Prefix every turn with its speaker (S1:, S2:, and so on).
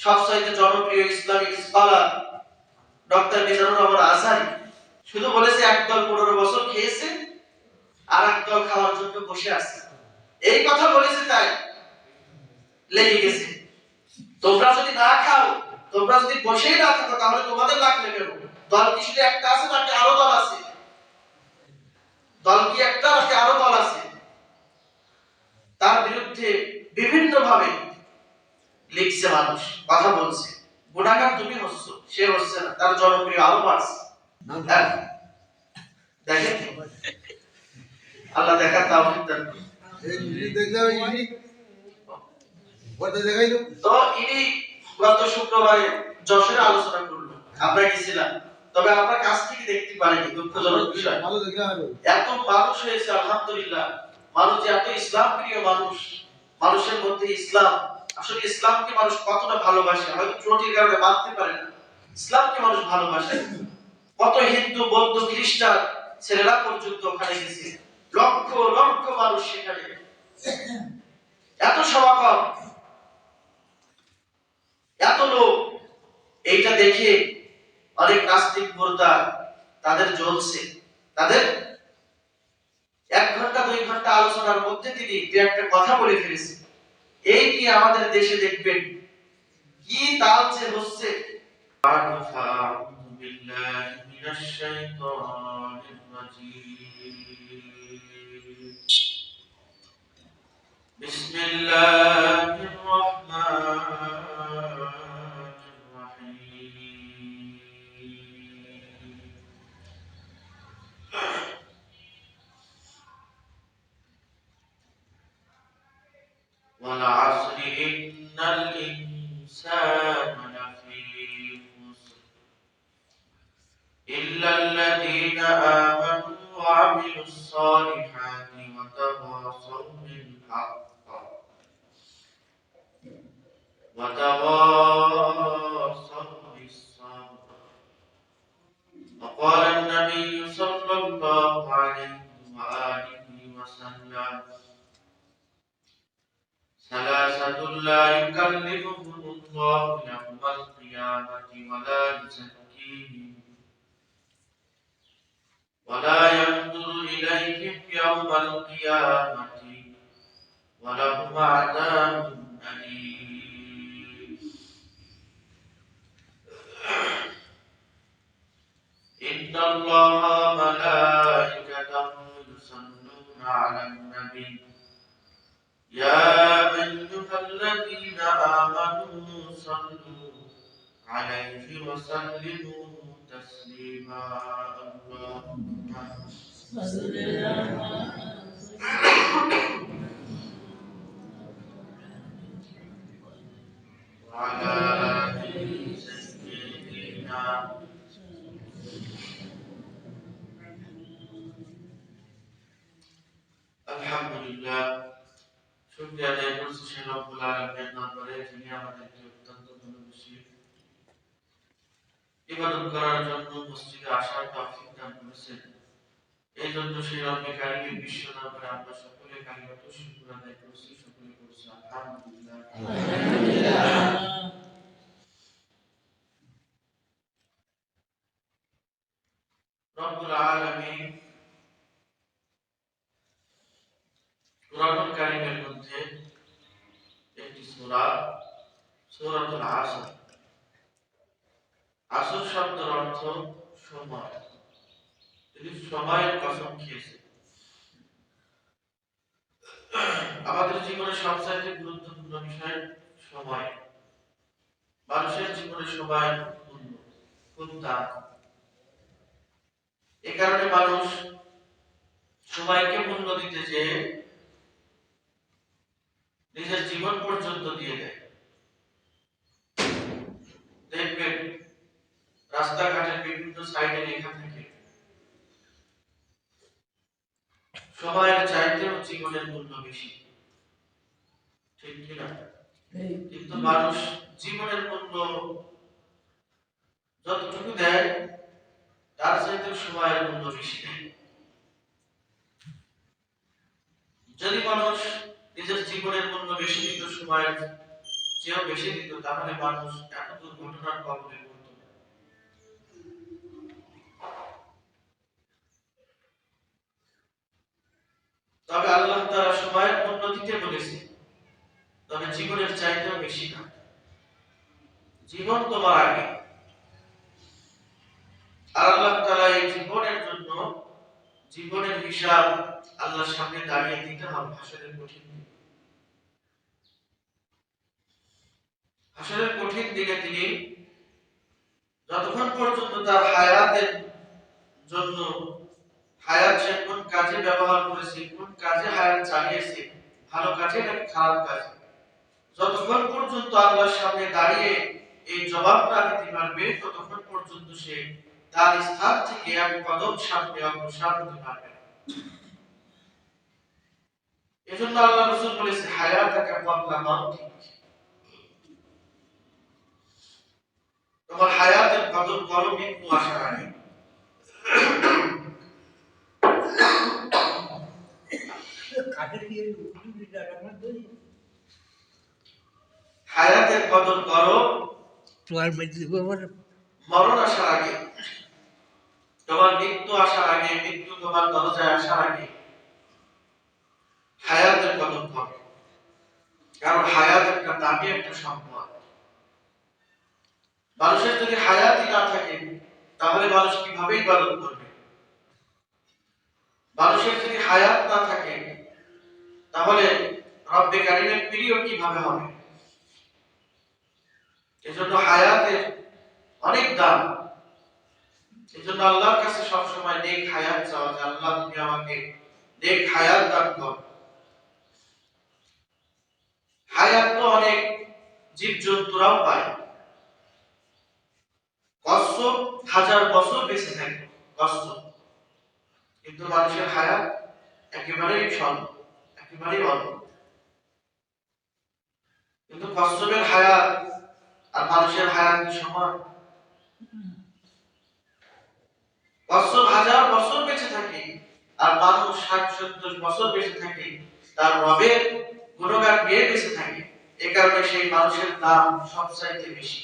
S1: সবচাইতে জনপ্রিয় Islamic scholar doctor Mizanur Rahman Azhari. শুধু বলেছে একদল পনেরো বছর খেয়েছে আর একদল খাওয়ার জন্য বসে আছে। এই কথা বলেছে তাই লেগে গেছে। তোমরা যদি না খাও, তোমরা যদি বসেই না থাকো, তাহলে তোমাদের লাগবে কেন? দল কি শুধু একটা আছে নাকি আরও দল আছে? দল কি একটা নাকি আরও দল আছে? তার বিরুদ্ধে বিভিন্ন ভাবে লিখছে মানুষ কথা বলছে। গুণাগার তুমি হচ্ছ সে হচ্ছে না তার জনপ্রিয় আরও বাড়ছে। হ্যাঁ? দেখেন। আল্লাহ দেখার তাও তো ইনি গত শুক্রবারে যশোরে আলোচনা করল আমরা গেছিলাম। তবে আমরা কাছ থেকে দেখতে পারিনি দুঃখজনক বিষয়। এত মানুষ হয়েছে আলহামদুলিল্লাহ। মানুষ এত ইসলাম প্রিয় মানুষ মানুষের মধ্যে ইসলাম আসলে ইসলামকে মানুষ কতটা ভালোবাসে? হয়তো ত্রুটির কারণে মানতে পারে না। ইসলামকে মানুষ ভালোবাসে। কত হিন্দু, বৌদ্ধ, খ্রিস্টান ছেলেরা পর্যন্ত ওখানে গেছে। লক্ষ লক্ষ মানুষ সেখানে। এত সমাগম, এত লোক, এইটা দেখে অনেক নাস্তিক মোর্দা তাদের জ্বলছে। তাদের এক ঘণ্টা, দুই ঘণ্টা আলোচনার মধ্যে তিনি একটা কথা বলে ফেলেছে এই কি আমাদের দেশে দেখবেন কি তাল যে হচ্ছে فأعوذ بالله من الشيطان الرجيم بسم الله والعصر إن الإنسان لفي خسر. إلا الذين آمنوا وعملوا الصالحات وتواصوا بالحق. وتواصوا بالصبر. وقال النبي صلى الله عليه لا يكلمهم الله يوم القيامة ولا يزكيهم ولا ينظر إليهم يوم القيامة ولهم عذاب أليم إن الله ملائكته يصلون على النبي يا أيها الذين آمنوا صلوا عليه وسلموا تسليما. صل وعلى آله سيدنا الحمد لله শুকরিয়া আদায় করছি সে রব্বুল আলামিনের দরবারে যিনি আমাদেরকে অত্যন্ত ভালোবেসে ইবাদত করার জন্য মসজিদে আসার তৌফিক দান করেছেন এই জন্য সেই রব্বে কারিমের বিশ্ব দরবারে আমরা সকলে কালিমাত শুকর আদায় করছি সকলে করছি আলহামদুলিল্লাহ রব্বুল আলামিন কুরআনুল কারীমের মধ্যে একটি সূরা সূরাতুল আসর। আসর শব্দের অর্থ সময়। তিনি সময়ের কসম খেয়েছে আমাদের জীবনে সবচাইতে গুরুত্বপূর্ণ বিষয় সময়। মানুষের জীবনে সময় খুব দাম এ কারণে মানুষ সময়কে মূল্য দিতে যেয়ে নিজের জীবন পর্যন্ত দিয়ে দেয়। দেখবেন রাস্তাঘাটের বিভিন্ন সাইডে লেখা থাকে। চাইতেও জীবনের মূল্য বেশি। ঠিক কিনা কিন্তু মানুষ জীবনের মূল্য যতটুকু দেয় তার চাইতেও সময়ের মূল্য বেশি। দেয় যদি মানুষ নিজের জীবনের মূল্য বেশি দিত, সময়ের চেয়েও বেশি দিত, তাহলে মানুষ এত দুর্ঘটনার কবলে তবে আল্লাহ তারা সময়ের উন্নতিতে বলেছে, তবে জীবনের চাইতেও বেশি না। জীবন তোমার আগে। আল্লাহ তারা এই জীবনের জন্য জীবনের হিসাব আল্লাহর সামনে দাঁড়িয়ে দিতে হবে হাসরের কঠিন দিনে। হাসরের কঠিন দিনে তিনি যতক্ষণ পর্যন্ত তার হায়াতের জন্য হায়াত সে কোন কাজে ব্যবহার করেছে, কোন কাজে হায়াত চালিয়েছে, ভালো কাজে নাকি খারাপ কাজে যতক্ষণ পর্যন্ত আল্লাহর সামনে দাঁড়িয়ে এই জবাবটা দিতে পারবে, ততক্ষণ পর্যন্ত সে তার স্থান থেকে এক কদম সামনে অগ্রসর হতে পারবে না। এজন্য আল্লাহ রসুল বলেছে হায়াতাকা কবলা মাউতিক তোমার হায়াতের কদর করো হায়াতের কদর করো
S2: তোমার
S1: মরণ আসার আগে তোমার মৃত্যু আসার আগে, মৃত্যু তোমার দরজায় আসার আগে হায়াতের কদর করো কারণ হায়াত একটা দামি একটা সম্পদ। মানুষের যদি হায়াতই না থাকে, তাহলে মানুষ কীভাবে ইবাদত করবে? মানুষের যদি হায়াত না থাকে, তাহলে রব্বে কারিমের প্রিয় কীভাবে হবে? এজন্য হায়াতের অনেক দাম। এজন্য আল্লাহর কাছে সবসময় নেক হায়াত চাওয়া যে আল্লাহ তুমি আমাকে নেক হায়াত দান কর। হায়াত তো অনেক জীব জন্তুরাও পায়। কচ্ছপ হাজার বছর বেঁচে থাকে কচ্ছপ কিন্তু মানুষের হায়াত একেবারেই স্বল্প একেবারেই অল্প। কিন্তু কচ্ছপের হায়াত আর মানুষের হায়াত সমান কচ্ছপ হাজার বছর বেঁচে থাকে, আর মানুষ ষাট, সত্তর বছর বেঁচে থাকে, তার রবের গুণগান গেয়ে বেঁচে থাকে, এ কারণে সেই মানুষের দাম সবচাইতে বেশি।